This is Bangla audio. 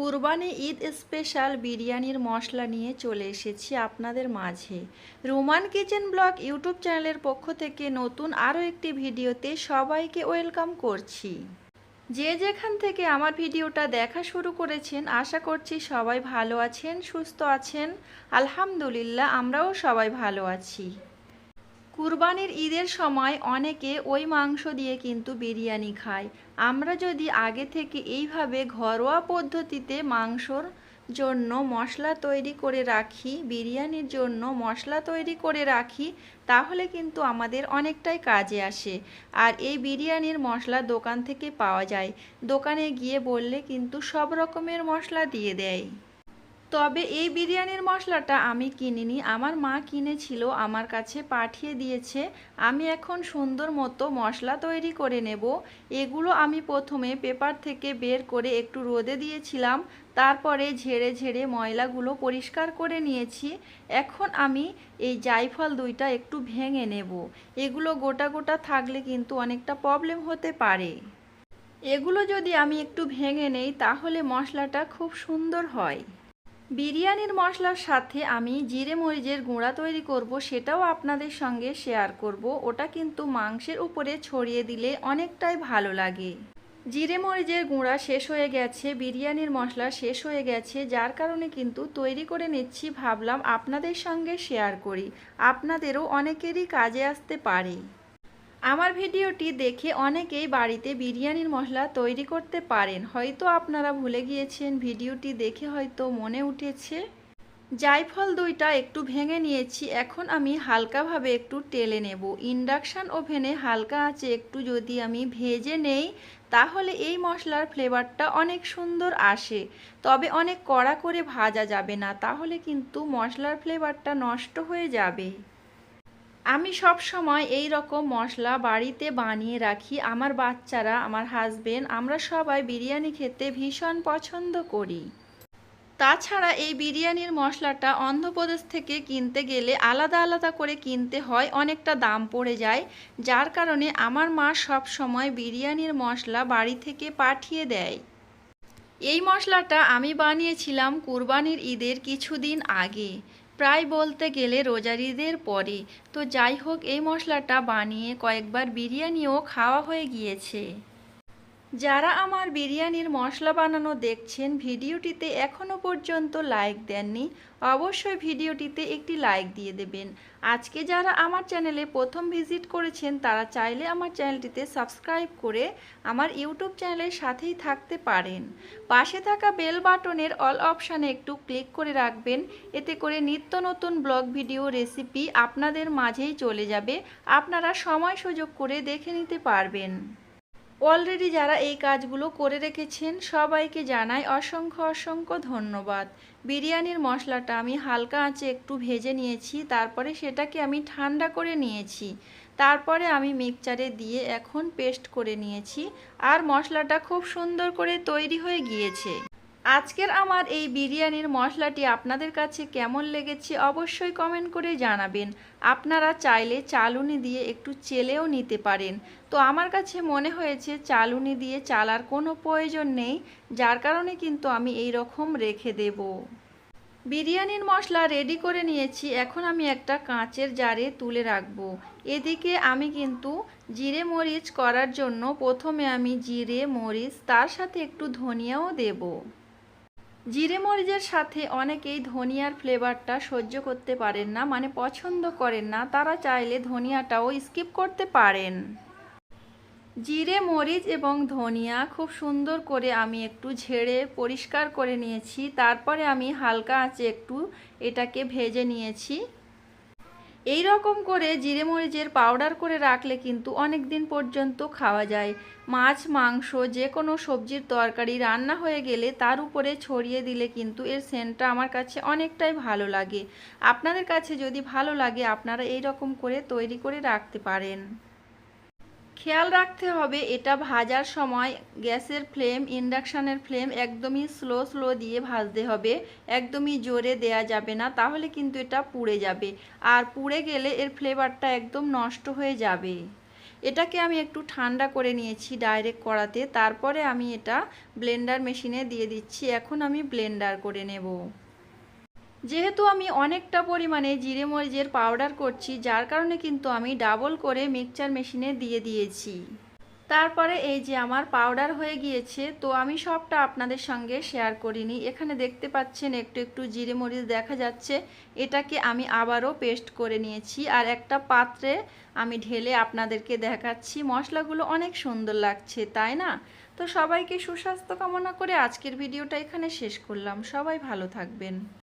কুরবানি ঈদ স্পেশাল বিরিয়ানির মশলা নিয়ে চলে এসেছি আপনাদের মাঝে। রোমান কিচেন ব্লগ ইউটিউব চ্যানেলের পক্ষ থেকে নতুন আরও একটি ভিডিওতে সবাইকে ওয়েলকাম করছি। যে যেখান থেকে আমার ভিডিওটা দেখা শুরু করেছেন, আশা করছি সবাই ভালো আছেন, সুস্থ আছেন। আলহামদুলিল্লাহ, আমরাও সবাই ভালো আছি। কুরবানির ঈদের সময় অনেকে ওই মাংস দিয়ে কিন্তু বিরিয়ানি খায়। আমরা যদি আগে থেকে এইভাবে ঘরোয়া পদ্ধতিতে মাংসর জন্য মশলা তৈরি করে রাখি, বিরিয়ানির জন্য মশলা তৈরি করে রাখি, তাহলে কিন্তু আমাদের অনেকটাই কাজে আসে। আর এই বিরিয়ানির মশলা দোকান থেকে পাওয়া যায়। দোকানে গিয়ে বললে কিন্তু সব রকমের মশলা দিয়ে দেয়। তবে এই বিরিয়ানির মশলাটা আমি কিনিনি। আমার মা কিনেছিল, আমার কাছে পাঠিয়ে দিয়েছে। আমি এখন সুন্দর মতো মশলা তৈরি করে নেব। এগুলো আমি প্রথমে পেপার থেকে বের করে একটু রোদে দিয়েছিলাম। তারপরে ঝেড়ে ঝেড়ে ময়লাগুলো পরিষ্কার করে নিয়েছি। এখন আমি এই জায়ফল দুইটা একটু ভেঙে নেব। এগুলো গোটা গোটা থাকলে কিন্তু অনেকটা প্রবলেম হতে পারে। এগুলো যদি আমি একটু ভেঙে নেই, তাহলে মশলাটা খুব সুন্দর হয়। বিরিয়ানির মশলার সাথে আমি জিরে মরিচের গুঁড়া তৈরি করব, সেটাও আপনাদের সঙ্গে শেয়ার করব। ওটা কিন্তু মাংসের উপরে ছড়িয়ে দিলে অনেকটাই ভালো লাগে। জিরে মরিচের গুঁড়া শেষ হয়ে গেছে, বিরিয়ানির মশলা শেষ হয়ে গেছে, যার কারণে কিন্তু তৈরি করে নিচ্ছি, ভাবলাম আপনাদের সঙ্গে শেয়ার করি। আপনাদেরও অনেকেরই কাজে আসতে পারে। আমার ভিডিওটি দেখে অনেকেই বাড়িতে বিরিয়ানির মশলা তৈরি করতে পারেন। হয়তো আপনারা ভুলে গিয়েছেন, ভিডিওটি দেখে হয়তো মনে উঠেছে। জায়ফল দুইটা একটু ভেঙে নিয়েছি, এখন আমি হালকাভাবে একটু টেলে নেব। ইন্ডাকশান ওভেনে হালকা আঁচে একটু যদি আমি ভেজে নেই, তাহলে এই মশলার ফ্লেভারটা অনেক সুন্দর আসে। তবে অনেক কড়া করে ভাজা যাবে না, তাহলে কিন্তু মশলার ফ্লেভারটা নষ্ট হয়ে যাবে। আমি সব সময় এই রকম মশলা বাড়িতে বানিয়ে রাখি। আমার বাচ্চারা, আমার হাজবেন্ড আমরা সবাই বিরিয়ানি খেতে ভীষণ পছন্দ করি। তাছাড়া এই বিরিয়ানির মশলাটা অন্ধ্রপ্রদেশ থেকে কিনতে গেলে আলাদা আলাদা করে কিনতে হয়, অনেকটা দাম পড়ে যায়। যার কারণে আমার মা সব সময় বিরিয়ানির মশলা বাড়ি থেকে পাঠিয়ে দেয়। এই মশলাটা আমি বানিয়েছিলাম কুরবানির ঈদের কিছুদিন আগে। প্রায় বলতে গেলে রোজার ঈদের পরে তো যাই হোক, এই মশলাটা বানিয়ে কয়েকবার বিরিয়ানিও খাওয়া হয়ে গিয়েছে। যারা আমার বিরিয়ানির মশলা বানানো দেখছেন, ভিডিওটিতে এখনও পর্যন্ত লাইক দেননি, অবশ্যই ভিডিওটিতে একটি লাইক দিয়ে দেবেন। আজকে যারা আমার চ্যানেলে প্রথম ভিজিট করেছেন, তারা চাইলে আমার চ্যানেলটিতে সাবস্ক্রাইব করে আমার ইউটিউব চ্যানেলের সাথেই থাকতে পারেন। পাশে থাকা বেল বাটনের অল অপশানে একটু ক্লিক করে রাখবেন, এতে করে নিত্য নতুন ব্লগ, ভিডিও, রেসিপি আপনাদের মাঝেই চলে যাবে। আপনারা সময় সুযোগ করে দেখে নিতে পারবেন। অলরেডি যারা এই কাজগুলো করে রেখেছেন, সবাইকে জানাই অসংখ্য অসংখ্য ধন্যবাদ। বিরিয়ানির মশলাটা আমি হালকা আঁচে একটু ভেজে নিয়েছি, তারপরে সেটাকে আমি ঠান্ডা করে নিয়েছি। তারপরে আমি মিক্সচারে দিয়ে এখন পেস্ট করে নিয়েছি, আর মশলাটা খুব সুন্দর করে তৈরি হয়ে গিয়েছে। আজকের আমার এই বিরিয়ানির মশলাটি আপনাদের কাছে কেমন লেগেছে অবশ্যই কমেন্ট করে জানাবেন। আপনারা চাইলে চালুনি দিয়ে একটু চেলেও নিতে পারেন। তো আমার কাছে মনে হয়েছে চালুনি দিয়ে চালার কোনো প্রয়োজন নেই, যার কারণে কিন্তু আমি এই রকম রেখে দেব। বিরিয়ানির মশলা রেডি করে নিয়েছি, এখন আমি একটা কাঁচের জারে তুলে রাখব। এদিকে আমি কিন্তু জিরে মরিচ করার জন্য প্রথমে আমি জিরে মরিচ, তার সাথে একটু ধনিয়াও দেবো। জিরে মরিচের সাথে অনেকেই ধনিয়ার ফ্লেভারটা সহ্য করতে পারেন না মানে পছন্দ করেন না। তারা চাইলে ধনিয়াটাও স্কিপ করতে পারেন। জিরে মরিচ এবং ধনিয়া খুব সুন্দর করে আমি একটু ঝেড়ে পরিষ্কার করে নিয়েছি। তারপরে আমি হালকা আঁচে একটু এটাকে ভেজে নিয়েছি। এই রকম করে জিরে মরিচের পাউডার করে রাখলে কিন্তু অনেক দিন পর্যন্ত খাওয়া যায়। মাছ, মাংস যে কোনো সবজির তরকারি রান্না হয়ে গেলে তার উপরে ছড়িয়ে দিলে কিন্তু এর সেন্টটা আমার কাছে অনেকটাই ভালো লাগে। আপনাদের কাছে যদি ভালো লাগে, আপনারা এই রকম করে তৈরি করে রাখতে পারেন। খেয়াল রাখতে হবে, এটা ভাজার সময় গ্যাসের ফ্লেম, ইন্ডাকশানের ফ্লেম একদমই স্লো স্লো দিয়ে ভাজতে হবে। একদমই জোরে দেয়া যাবে না, তাহলে কিন্তু এটা পুড়ে যাবে। আর পুড়ে গেলে এর ফ্লেভারটা একদম নষ্ট হয়ে যাবে। এটাকে আমি একটু ঠান্ডা করে নিয়েছি ডাইরেক্ট করাতে তারপরে আমি এটা ব্লেন্ডার মেশিনে দিয়ে দিচ্ছি। এখন আমি ব্লেন্ডার করে নেব। যেহেতু আমি অনেকটা পরিমাণে জিরে মরিচের পাউডার করছি, যার কারণে কিন্তু আমি ডাবল করে মিক্সচার মেশিনে দিয়ে দিয়েছি। তারপরে এই যে আমার পাউডার হয়ে গিয়েছে, তো আমি সবটা আপনাদের সঙ্গে শেয়ার করিনি। এখানে দেখতে পাচ্ছেন একটু একটু জিরে মরিচ দেখা যাচ্ছে। এটাকে আমি আবারও পেস্ট করে নিয়েছি আর একটা পাত্রে আমি ঢেলে আপনাদেরকে দেখাচ্ছি। মশলাগুলো অনেক সুন্দর লাগছে, তাই না? তো সবাইকে সুস্বাস্থ্য কামনা করে আজকের ভিডিওটা এখানে শেষ করলাম। সবাই ভালো থাকবেন।